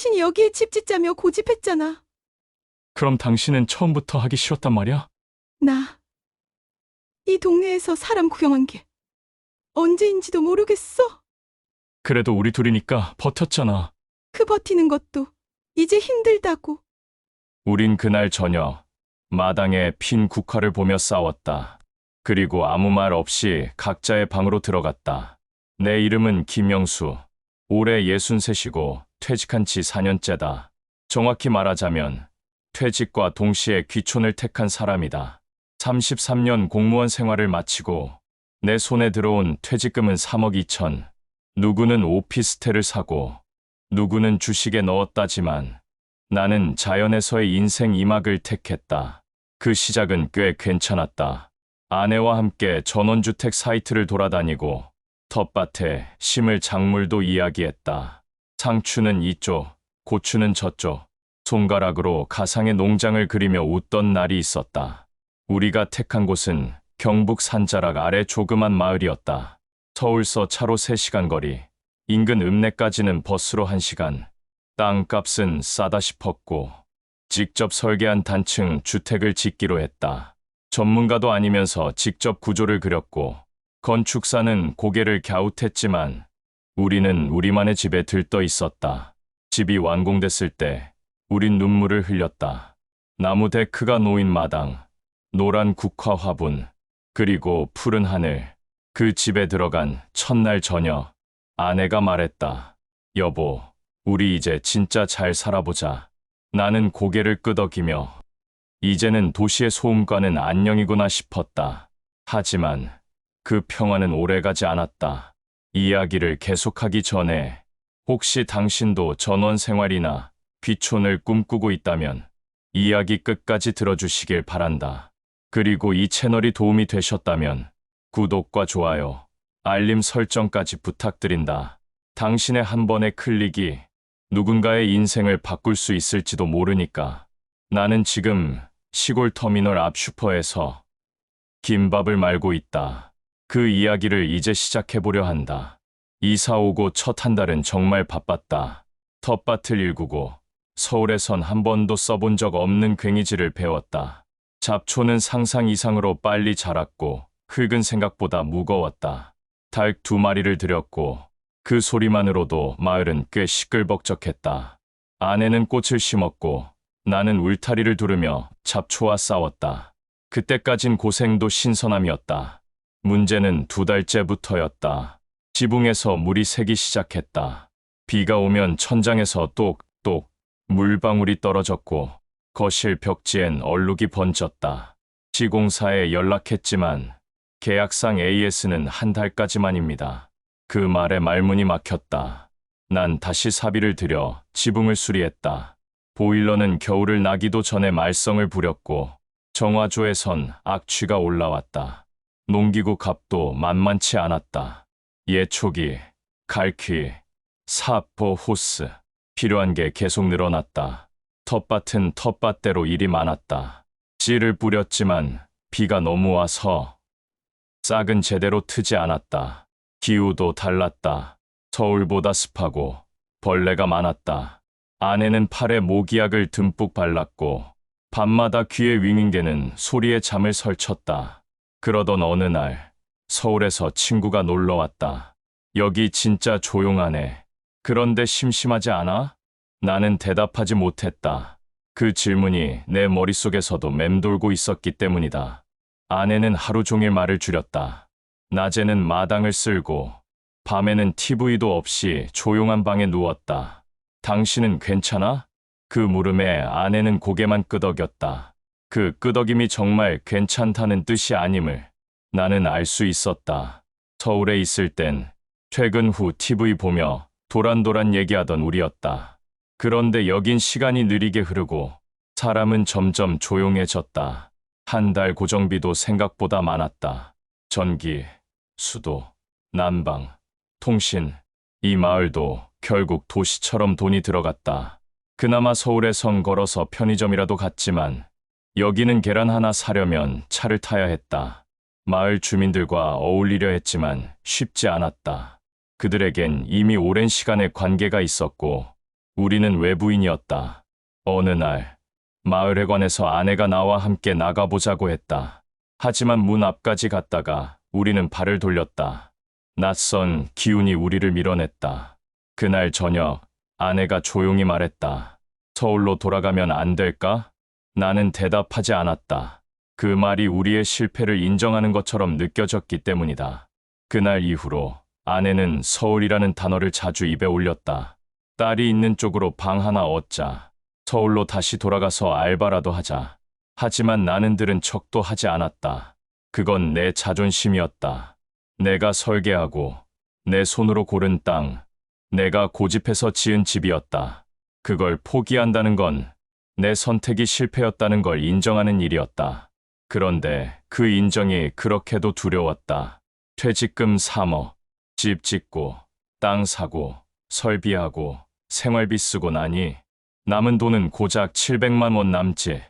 당신이 여기에 집 짓자며 고집했잖아. 그럼 당신은 처음부터 하기 싫었단 말이야? 나. 이 동네에서 사람 구경한 게 언제인지도 모르겠어. 그래도 우리 둘이니까 버텼잖아. 그 버티는 것도 이제 힘들다고. 우린 그날 저녁 마당에 핀 국화를 보며 싸웠다. 그리고 아무 말 없이 각자의 방으로 들어갔다. 내 이름은 김영수. 올해 63이고 퇴직한 지 4년째다. 정확히 말하자면 퇴직과 동시에 귀촌을 택한 사람이다. 33년 공무원 생활을 마치고 내 손에 들어온 퇴직금은 3억 2천. 누구는 오피스텔을 사고 누구는 주식에 넣었다지만 나는 자연에서의 인생 이막을 택했다. 그 시작은 꽤 괜찮았다. 아내와 함께 전원주택 사이트를 돌아다니고 텃밭에 심을 작물도 이야기했다. 상추는 이쪽, 고추는 저쪽, 손가락으로 가상의 농장을 그리며 웃던 날이 있었다. 우리가 택한 곳은 경북 산자락 아래 조그만 마을이었다. 서울서 차로 3시간 거리, 인근 읍내까지는 버스로 1시간. 땅값은 싸다 싶었고 직접 설계한 단층 주택을 짓기로 했다. 전문가도 아니면서 직접 구조를 그렸고 건축사는 고개를 갸웃했지만 우리는 우리만의 집에 들떠 있었다. 집이 완공됐을 때 우린 눈물을 흘렸다. 나무 데크가 놓인 마당, 노란 국화 화분, 그리고 푸른 하늘. 그 집에 들어간 첫날 저녁 아내가 말했다. 여보, 우리 이제 진짜 잘 살아보자. 나는 고개를 끄덕이며 이제는 도시의 소음과는 안녕이구나 싶었다. 하지만 그 평화는 오래가지 않았다. 이야기를 계속하기 전에 혹시 당신도 전원 생활이나 귀촌을 꿈꾸고 있다면 이야기 끝까지 들어주시길 바란다. 그리고 이 채널이 도움이 되셨다면 구독과 좋아요, 알림 설정까지 부탁드린다. 당신의 한 번의 클릭이 누군가의 인생을 바꿀 수 있을지도 모르니까. 나는 지금 시골 터미널 앞 슈퍼에서 김밥을 말고 있다. 그 이야기를 이제 시작해보려 한다. 이사 오고 첫 한 달은 정말 바빴다. 텃밭을 일구고 서울에선 한 번도 써본 적 없는 괭이질을 배웠다. 잡초는 상상 이상으로 빨리 자랐고 흙은 생각보다 무거웠다. 닭 두 마리를 들였고 그 소리만으로도 마을은 꽤 시끌벅적했다. 아내는 꽃을 심었고 나는 울타리를 두르며 잡초와 싸웠다. 그때까진 고생도 신선함이었다. 문제는 두 달째부터였다. 지붕에서 물이 새기 시작했다. 비가 오면 천장에서 똑똑 물방울이 떨어졌고 거실 벽지엔 얼룩이 번졌다. 시공사에 연락했지만 계약상 AS는 한 달까지만입니다. 그 말에 말문이 막혔다. 난 다시 사비를 들여 지붕을 수리했다. 보일러는 겨울을 나기도 전에 말썽을 부렸고 정화조에선 악취가 올라왔다. 농기구 값도 만만치 않았다. 예초기, 갈퀴, 사포, 호스 필요한 게 계속 늘어났다. 텃밭은 텃밭대로 일이 많았다. 씨를 뿌렸지만 비가 너무 와서 싹은 제대로 트지 않았다. 기후도 달랐다. 서울보다 습하고 벌레가 많았다. 아내는 팔에 모기약을 듬뿍 발랐고 밤마다 귀에 윙윙대는 소리에 잠을 설쳤다. 그러던 어느 날 서울에서 친구가 놀러 왔다. 여기 진짜 조용하네. 그런데 심심하지 않아? 나는 대답하지 못했다. 그 질문이 내 머릿속에서도 맴돌고 있었기 때문이다. 아내는 하루 종일 말을 줄였다. 낮에는 마당을 쓸고 밤에는 TV도 없이 조용한 방에 누웠다. 당신은 괜찮아? 그 물음에 아내는 고개만 끄덕였다. 그 끄덕임이 정말 괜찮다는 뜻이 아님을 나는 알 수 있었다. 서울에 있을 땐 퇴근 후 TV 보며 도란도란 얘기하던 우리였다. 그런데 여긴 시간이 느리게 흐르고 사람은 점점 조용해졌다. 한 달 고정비도 생각보다 많았다. 전기, 수도, 난방, 통신. 이 마을도 결국 도시처럼 돈이 들어갔다. 그나마 서울에 선 걸어서 편의점이라도 갔지만 여기는 계란 하나 사려면 차를 타야 했다. 마을 주민들과 어울리려 했지만 쉽지 않았다. 그들에겐 이미 오랜 시간의 관계가 있었고 우리는 외부인이었다. 어느 날, 마을회관에서 아내가 나와 함께 나가보자고 했다. 하지만 문 앞까지 갔다가 우리는 발을 돌렸다. 낯선 기운이 우리를 밀어냈다. 그날 저녁, 아내가 조용히 말했다. 서울로 돌아가면 안 될까? 나는 대답하지 않았다. 그 말이 우리의 실패를 인정하는 것처럼 느껴졌기 때문이다. 그날 이후로 아내는 서울이라는 단어를 자주 입에 올렸다. 딸이 있는 쪽으로 방 하나 얻자. 서울로 다시 돌아가서 알바라도 하자. 하지만 나는 들은 척도 하지 않았다. 그건 내 자존심이었다. 내가 설계하고 내 손으로 고른 땅, 내가 고집해서 지은 집이었다. 그걸 포기한다는 건 내 선택이 실패였다는 걸 인정하는 일이었다. 그런데 그 인정이 그렇게도 두려웠다. 퇴직금 3억, 집 짓고, 땅 사고, 설비하고, 생활비 쓰고 나니 남은 돈은 고작 700만 원 남지.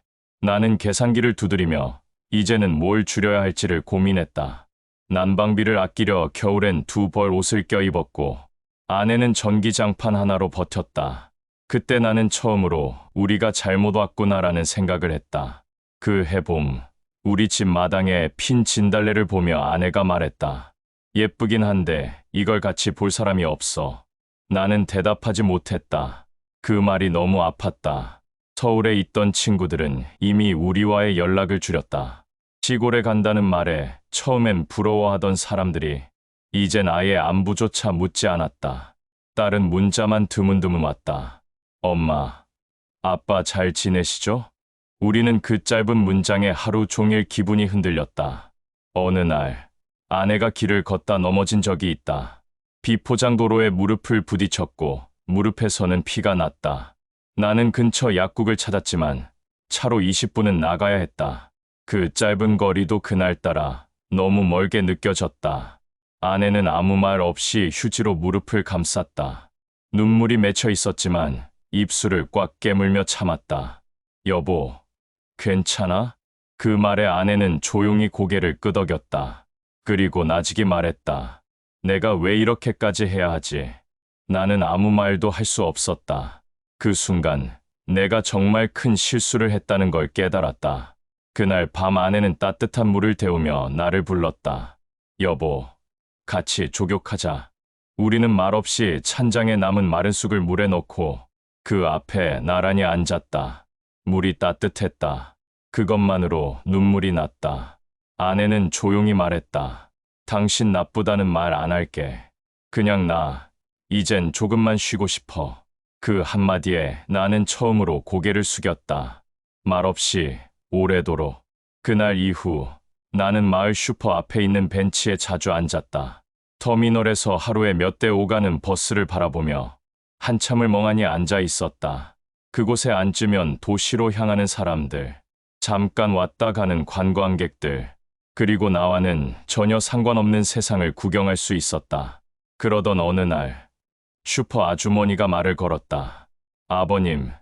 나는 계산기를 두드리며 이제는 뭘 줄여야 할지를 고민했다. 난방비를 아끼려 겨울엔 두 벌 옷을 껴입었고 아내는 전기장판 하나로 버텼다. 그때 나는 처음으로 우리가 잘못 왔구나라는 생각을 했다. 그 해봄, 우리 집 마당에 핀 진달래를 보며 아내가 말했다. 예쁘긴 한데 이걸 같이 볼 사람이 없어. 나는 대답하지 못했다. 그 말이 너무 아팠다. 서울에 있던 친구들은 이미 우리와의 연락을 줄였다. 시골에 간다는 말에 처음엔 부러워하던 사람들이 이젠 아예 안부조차 묻지 않았다. 딸은 문자만 드문드문 왔다. 엄마, 아빠 잘 지내시죠? 우리는 그 짧은 문장에 하루 종일 기분이 흔들렸다. 어느 날, 아내가 길을 걷다 넘어진 적이 있다. 비포장도로에 무릎을 부딪혔고, 무릎에서는 피가 났다. 나는 근처 약국을 찾았지만, 차로 20분은 나가야 했다. 그 짧은 거리도 그날따라 너무 멀게 느껴졌다. 아내는 아무 말 없이 휴지로 무릎을 감쌌다. 눈물이 맺혀 있었지만, 입술을 꽉 깨물며 참았다. 여보, 괜찮아? 그 말에 아내는 조용히 고개를 끄덕였다. 그리고 나직이 말했다. 내가 왜 이렇게까지 해야 하지? 나는 아무 말도 할 수 없었다. 그 순간 내가 정말 큰 실수를 했다는 걸 깨달았다. 그날 밤 아내는 따뜻한 물을 데우며 나를 불렀다. 여보, 같이 조격하자. 우리는 말없이 찬장에 남은 마른 쑥을 물에 넣고 그 앞에 나란히 앉았다. 물이 따뜻했다. 그것만으로 눈물이 났다. 아내는 조용히 말했다. 당신 나쁘다는 말 안 할게. 그냥 나, 이젠 조금만 쉬고 싶어. 그 한마디에 나는 처음으로 고개를 숙였다. 말없이 오래도록. 그날 이후 나는 마을 슈퍼 앞에 있는 벤치에 자주 앉았다. 터미널에서 하루에 몇 대 오가는 버스를 바라보며 한참을 멍하니 앉아 있었다. 그곳에 앉으면 도시로 향하는 사람들, 잠깐 왔다 가는 관광객들, 그리고 나와는 전혀 상관없는 세상을 구경할 수 있었다. 그러던 어느 날, 슈퍼 아주머니가 말을 걸었다. 아버님,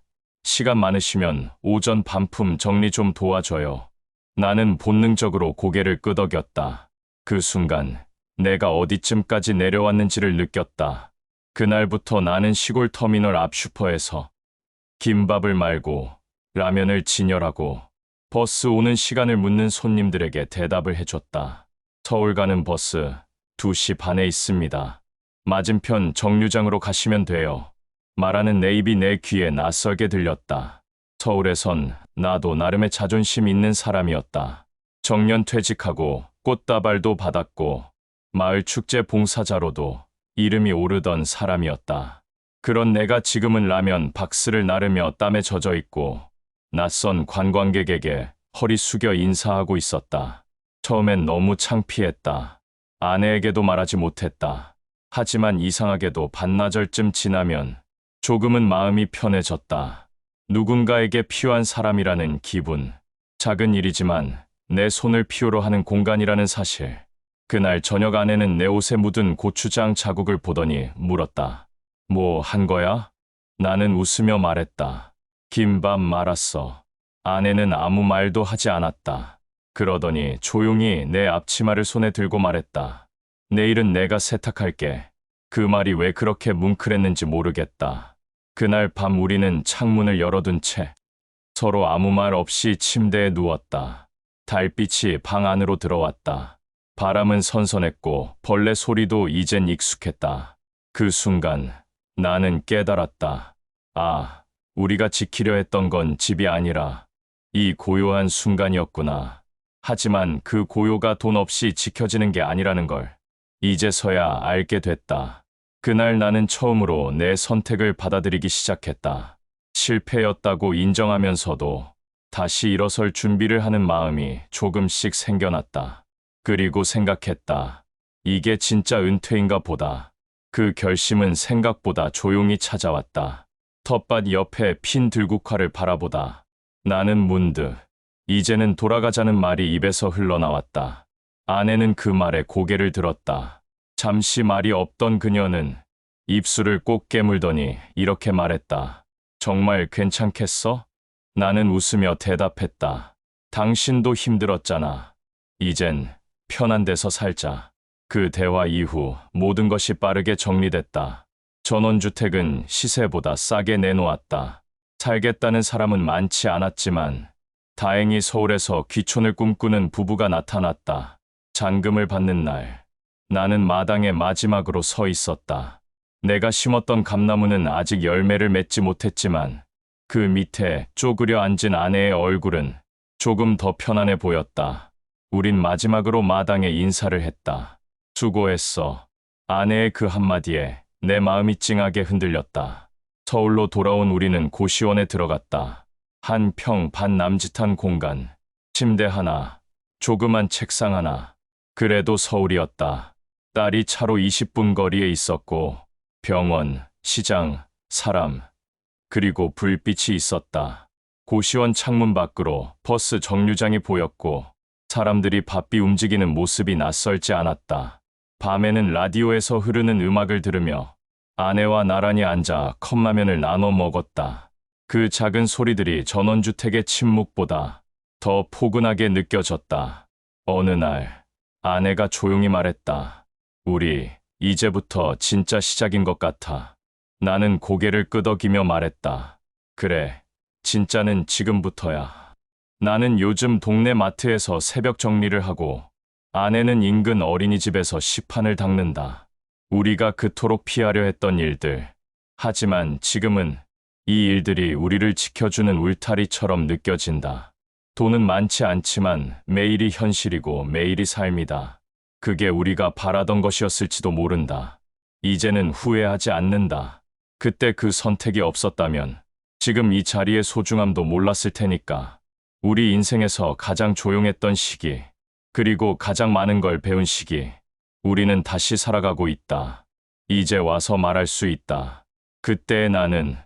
시간 많으시면 오전 반품 정리 좀 도와줘요. 나는 본능적으로 고개를 끄덕였다. 그 순간, 내가 어디쯤까지 내려왔는지를 느꼈다. 그날부터 나는 시골 터미널 앞 슈퍼에서 김밥을 말고 라면을 진열하고 버스 오는 시간을 묻는 손님들에게 대답을 해줬다. 서울 가는 버스 2시 반에 있습니다. 맞은편 정류장으로 가시면 돼요. 말하는 내 입이 내 귀에 낯설게 들렸다. 서울에선 나도 나름의 자존심 있는 사람이었다. 정년 퇴직하고 꽃다발도 받았고 마을 축제 봉사자로도 이름이 오르던 사람이었다. 그런 내가 지금은 라면 박스를 나르며 땀에 젖어 있고 낯선 관광객에게 허리 숙여 인사하고 있었다. 처음엔 너무 창피했다. 아내에게도 말하지 못했다. 하지만 이상하게도 반나절쯤 지나면 조금은 마음이 편해졌다. 누군가에게 필요한 사람이라는 기분. 작은 일이지만 내 손을 필요로 하는 공간이라는 사실. 그날 저녁 아내는 내 옷에 묻은 고추장 자국을 보더니 물었다. 뭐 한 거야? 나는 웃으며 말했다. 김밥 말았어. 아내는 아무 말도 하지 않았다. 그러더니 조용히 내 앞치마를 손에 들고 말했다. 내일은 내가 세탁할게. 그 말이 왜 그렇게 뭉클했는지 모르겠다. 그날 밤 우리는 창문을 열어둔 채 서로 아무 말 없이 침대에 누웠다. 달빛이 방 안으로 들어왔다. 바람은 선선했고 벌레 소리도 이젠 익숙했다. 그 순간 나는 깨달았다. 아, 우리가 지키려 했던 건 집이 아니라 이 고요한 순간이었구나. 하지만 그 고요가 돈 없이 지켜지는 게 아니라는 걸 이제서야 알게 됐다. 그날 나는 처음으로 내 선택을 받아들이기 시작했다. 실패였다고 인정하면서도 다시 일어설 준비를 하는 마음이 조금씩 생겨났다. 그리고 생각했다. 이게 진짜 은퇴인가 보다. 그 결심은 생각보다 조용히 찾아왔다. 텃밭 옆에 핀 들국화를 바라보다 나는 문득 이제는 돌아가자는 말이 입에서 흘러나왔다. 아내는 그 말에 고개를 들었다. 잠시 말이 없던 그녀는 입술을 꼭 깨물더니 이렇게 말했다. 정말 괜찮겠어? 나는 웃으며 대답했다. 당신도 힘들었잖아. 이젠 편한 데서 살자. 그 대화 이후 모든 것이 빠르게 정리됐다. 전원주택은 시세보다 싸게 내놓았다. 살겠다는 사람은 많지 않았지만 다행히 서울에서 귀촌을 꿈꾸는 부부가 나타났다. 잔금을 받는 날, 나는 마당에 마지막으로 서 있었다. 내가 심었던 감나무는 아직 열매를 맺지 못했지만 그 밑에 쪼그려 앉은 아내의 얼굴은 조금 더 편안해 보였다. 우린 마지막으로 마당에 인사를 했다. 수고했어. 아내의 그 한마디에 내 마음이 찡하게 흔들렸다. 서울로 돌아온 우리는 고시원에 들어갔다. 한 평 반 남짓한 공간, 침대 하나, 조그만 책상 하나. 그래도 서울이었다. 딸이 차로 20분 거리에 있었고, 병원, 시장, 사람, 그리고 불빛이 있었다. 고시원 창문 밖으로 버스 정류장이 보였고, 사람들이 바삐 움직이는 모습이 낯설지 않았다. 밤에는 라디오에서 흐르는 음악을 들으며 아내와 나란히 앉아 컵라면을 나눠 먹었다. 그 작은 소리들이 전원주택의 침묵보다 더 포근하게 느껴졌다. 어느 날, 아내가 조용히 말했다. 우리, 이제부터 진짜 시작인 것 같아. 나는 고개를 끄덕이며 말했다. 그래, 진짜는 지금부터야. 나는 요즘 동네 마트에서 새벽 정리를 하고 아내는 인근 어린이집에서 시판을 닦는다. 우리가 그토록 피하려 했던 일들. 하지만 지금은 이 일들이 우리를 지켜주는 울타리처럼 느껴진다. 돈은 많지 않지만 매일이 현실이고 매일이 삶이다. 그게 우리가 바라던 것이었을지도 모른다. 이제는 후회하지 않는다. 그때 그 선택이 없었다면 지금 이 자리의 소중함도 몰랐을 테니까. 우리 인생에서 가장 조용했던 시기, 그리고 가장 많은 걸 배운 시기, 우리는 다시 살아가고 있다. 이제 와서 말할 수 있다. 그때 나는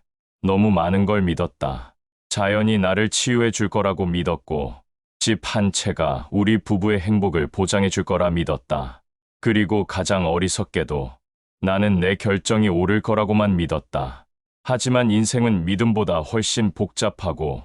너무 많은 걸 믿었다. 자연이 나를 치유해 줄 거라고 믿었고, 집 한 채가 우리 부부의 행복을 보장해 줄 거라 믿었다. 그리고 가장 어리석게도 나는 내 결정이 옳을 거라고만 믿었다. 하지만 인생은 믿음보다 훨씬 복잡하고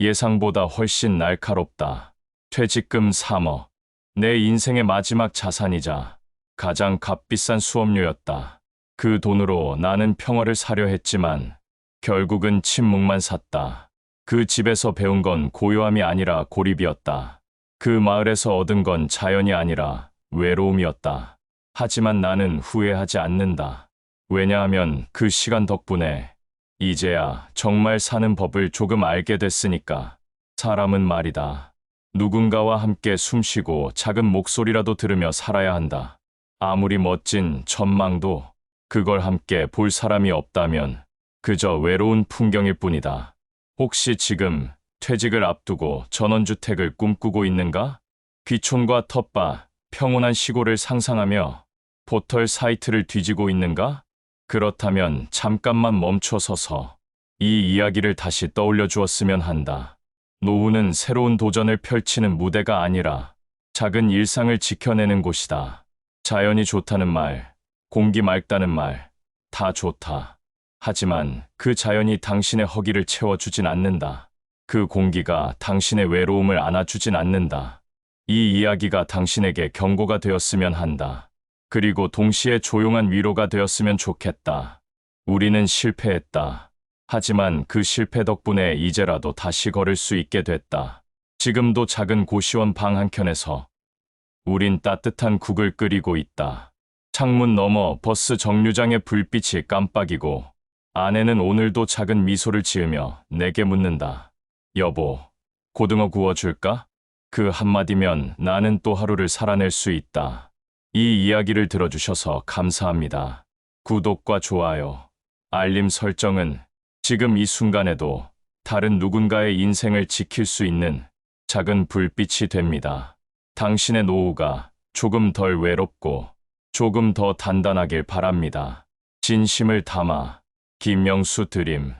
예상보다 훨씬 날카롭다. 퇴직금 3억. 내 인생의 마지막 자산이자 가장 값비싼 수업료였다. 그 돈으로 나는 평화를 사려 했지만 결국은 침묵만 샀다. 그 집에서 배운 건 고요함이 아니라 고립이었다. 그 마을에서 얻은 건 자연이 아니라 외로움이었다. 하지만 나는 후회하지 않는다. 왜냐하면 그 시간 덕분에 이제야 정말 사는 법을 조금 알게 됐으니까. 사람은 말이다. 누군가와 함께 숨쉬고 작은 목소리라도 들으며 살아야 한다. 아무리 멋진 전망도 그걸 함께 볼 사람이 없다면 그저 외로운 풍경일 뿐이다. 혹시 지금 퇴직을 앞두고 전원주택을 꿈꾸고 있는가? 귀촌과 텃밭, 평온한 시골을 상상하며 포털 사이트를 뒤지고 있는가? 그렇다면 잠깐만 멈춰서서 이 이야기를 다시 떠올려 주었으면 한다. 노후는 새로운 도전을 펼치는 무대가 아니라 작은 일상을 지켜내는 곳이다. 자연이 좋다는 말, 공기 맑다는 말, 다 좋다. 하지만 그 자연이 당신의 허기를 채워주진 않는다. 그 공기가 당신의 외로움을 안아주진 않는다. 이 이야기가 당신에게 경고가 되었으면 한다. 그리고 동시에 조용한 위로가 되었으면 좋겠다. 우리는 실패했다. 하지만 그 실패 덕분에 이제라도 다시 걸을 수 있게 됐다. 지금도 작은 고시원 방 한켠에서 우린 따뜻한 국을 끓이고 있다. 창문 너머 버스 정류장의 불빛이 깜빡이고 아내는 오늘도 작은 미소를 지으며 내게 묻는다. 여보, 고등어 구워줄까? 그 한마디면 나는 또 하루를 살아낼 수 있다. 이 이야기를 들어주셔서 감사합니다. 구독과 좋아요, 알림 설정은 지금 이 순간에도 다른 누군가의 인생을 지킬 수 있는 작은 불빛이 됩니다. 당신의 노후가 조금 덜 외롭고 조금 더 단단하길 바랍니다. 진심을 담아 김명수 드림